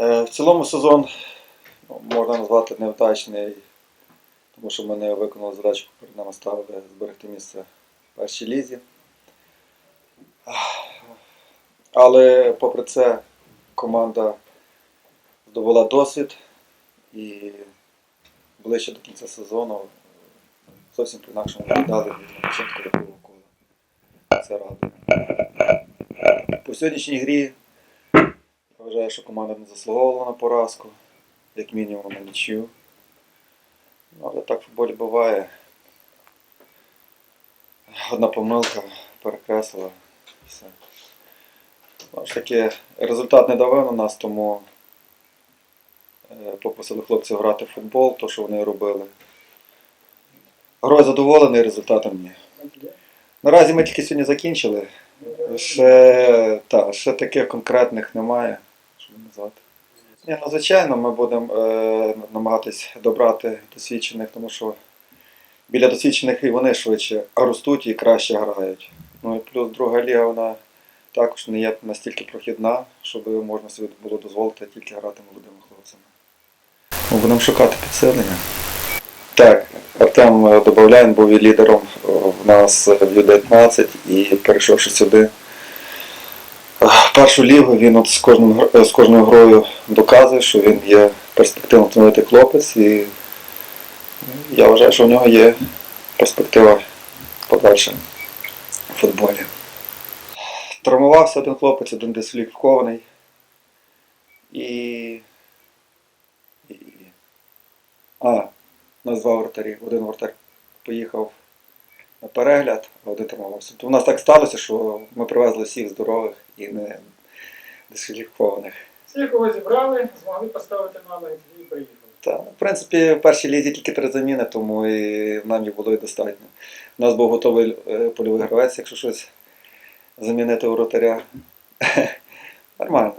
Е, В цілому сезон ну, можна назвати невдачний, тому що ми не виконали задачу, перед нами ставили зберегти місце в першій лізі. Але попри це команда здобула досвід і ближче до кінця сезону зовсім по-інакшому виглядали від початку другого кола. Це радує. По сьогоднішній грі вважаю, що команда не заслуговувала на поразку, як мінімум на нічию. Ну, але так в футболі буває. Одна помилка перекреслила і все. Знову ж таки, результат не давив на нас, тому е, попросили хлопців грати в футбол, то що вони робили. Грою задоволений, результатом ні. Наразі ми тільки сьогодні закінчили. Ще, та, ще таких конкретних немає. Назвати. Ні, ну, звичайно, ми будемо е, намагатись добрати досвідчених, тому що біля досвідчених і вони швидше ростуть і краще грають. Ну і плюс друга ліга, вона також не є настільки прохідна, щоб можна собі було дозволити тільки грати молодими хлопцями. Ми будемо шукати підсилення. Так, Артем е, Добавляєн був і лідером е, в нас в Ю-19 і перейшовши сюди першу лігу, він от з, кожним, е, з кожною грою доказує, що він є перспективно талановитий хлопець, і я вважаю, що в нього є перспектива подальше в футболі. Травмувався один хлопець, один дискваліфікований. І. і... А, нас два вратарі. Один вратар поїхав перегляд, а один травмувався. То у нас так сталося, що ми привезли всіх здорових і не дискваліфікованих. Всі, кого зібрали, змогли поставити на ноги і приїхали. Та, в принципі, в першій лізі тільки три заміни, тому і нам їх було і достатньо. У нас був готовий е, польовий гравець, якщо щось замінити у вратаря. Нормально.